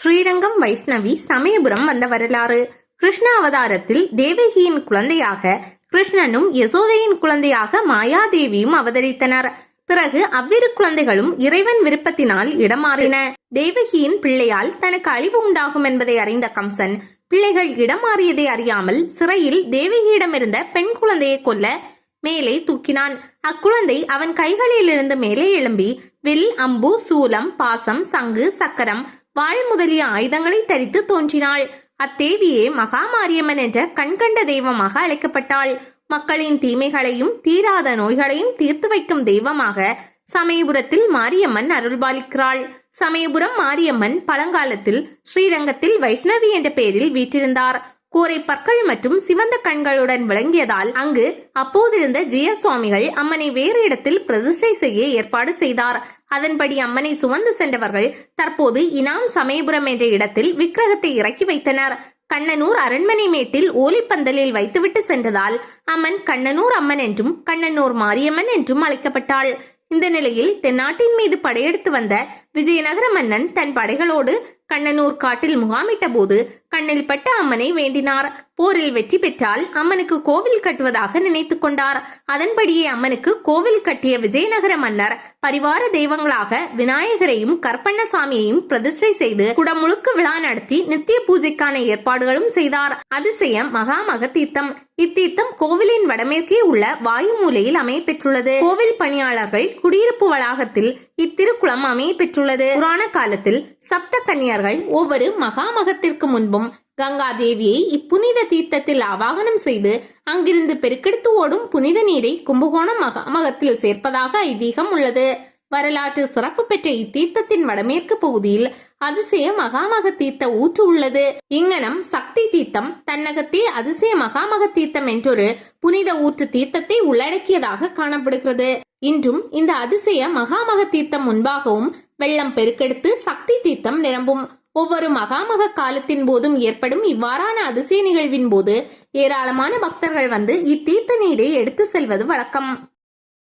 ஸ்ரீரங்கம் வைஷ்ணவி சமயபுரம் வந்த வரலாறு. கிருஷ்ண அவதாரத்தில் தேவகியின் குழந்தையாக கிருஷ்ணனும் யசோதையின் குழந்தையாக மாயாதேவியும் அவதரித்தனர். பிறகு அவ்விரு குழந்தைகளும் இறைவன் விருப்பத்தினால் இடமாறின. தேவகியின் பிள்ளையால் தனக்கு அழிவு உண்டாகும் என்பதை அறிந்த கம்சன் பிள்ளைகள் இடமாறியதை அறியாமல் சிறையில் தேவகியிடமிருந்த பெண் குழந்தையை கொல்ல மேலே தூக்கினான். அக்குழந்தை அவன் கைகளிலிருந்து மேலே எழும்பி வில் அம்பு சூலம் பாசம் சங்கு சக்கரம் வாழ் முதலிய ஆயுதங்களை தரித்து தோன்றினாள். அத்தேவியே மகாமாரியம்மன் என்ற கண்கண்ட தெய்வமாக அழைக்கப்பட்டாள். மக்களின் தீமைகளையும் தீராத நோய்களையும் தீர்த்து வைக்கும் தெய்வமாக சமயபுரத்தில் மாரியம்மன் அருள்பாலிக்கிறாள். சமயபுரம் மாரியம்மன் பழங்காலத்தில் ஸ்ரீரங்கத்தில் வைஷ்ணவி என்ற பெயரில் வீற்றிருந்தார். கூரை பற்கள் மற்றும் சிவந்த கண்களுடன் விளங்கியதால் அங்கு அப்போதிருந்த ஜெய சுவாமிகள் அம்மனை வேறு இடத்தில் பிரதிஷ்டை செய்ய ஏற்பாடு செய்தார். அதன்படி அம்மனை சுமந்து சென்றவர்கள் தற்போது இனாம் சமயபுரம் என்ற இடத்தில் விக்கிரகத்தை இறக்கி வைத்தனர். கண்ணனூர் அரண்மனை மேட்டில் ஓலிப்பந்தலில் வைத்துவிட்டு சென்றதால் அம்மன் கண்ணனூர் அம்மன் என்றும் கண்ணனூர் மாரியம்மன் என்றும் அழைக்கப்பட்டாள். இந்த நிலையில் தென்னாட்டின் மீது படையெடுத்து வந்த விஜயநகர மன்னன் தன் படைகளோடு கண்ணனூர் காட்டில் முகாமிட்ட போது கண்ணில் பட்ட அம்மனை வேண்டினார். போரில் வெற்றி பெற்றால் அம்மனுக்கு கோவில் கட்டுவதாக நினைத்து கொண்டார். அதன்படியே அம்மனுக்கு கோவில் கட்டிய விஜயநகர மன்னர் பரிவார தெய்வங்களாக விநாயகரையும் கற்பண்ணசாமியையும் பிரதிஷ்டை செய்து குடமுழுக்கு விழா நடத்தி நித்திய பூஜைக்கான ஏற்பாடுகளும் செய்தார். அதிசயம் மகாமக தீர்த்தம் இத்தீர்த்தம் கோவிலின் வடமேற்கே உள்ள வாயு மூலையில் அமைய பெற்றுள்ளது கோவில் பணியாளர்கள் குடியிருப்பு வளாகத்தில் இத்திருக்குளம் அமைய பெற்றுள்ளது புராண காலத்தில் சப்த கன்னியர்கள் ஒவ்வொரு மகாமகத்திற்கு முன்பும் கங்கா தேவியை இப்புனித தீர்த்தத்தில் ஆவாகனம் செய்து அங்கிருந்து பெருக்கெடுத்து ஓடும் புனித நீரை கும்பகோணம் மகாமகத்தில் சேர்ப்பதாக ஐதீகம் உள்ளது. வரலாற்று சிறப்பு பெற்ற இத்தீர்த்தத்தின் வடமேற்கு பகுதியில் அதிசய மகாமக தீர்த்த ஊற்று உள்ளது. இங்கனம் சக்தி தீர்த்தம் தன்னகத்தே அதிசய மகாமக தீர்த்தம் என்றொரு புனித ஊற்று தீர்த்தத்தை உள்ளடக்கியதாக காணப்படுகிறது. இன்றும் இந்த அதிசய மகாமக தீர்த்தம் முன்பாகவும் வெள்ளம் பெருக்கெடுத்து சக்தி தீர்த்தம் நிரம்பும். ஒவ்வொரு மகாமக காலத்தின் போதும் ஏற்படும் இவ்வாறான அதிசய நிகழ்வின் போது ஏராளமான பக்தர்கள் வந்து இத்தீர்த்த நீரை எடுத்து செல்வது வழக்கம்.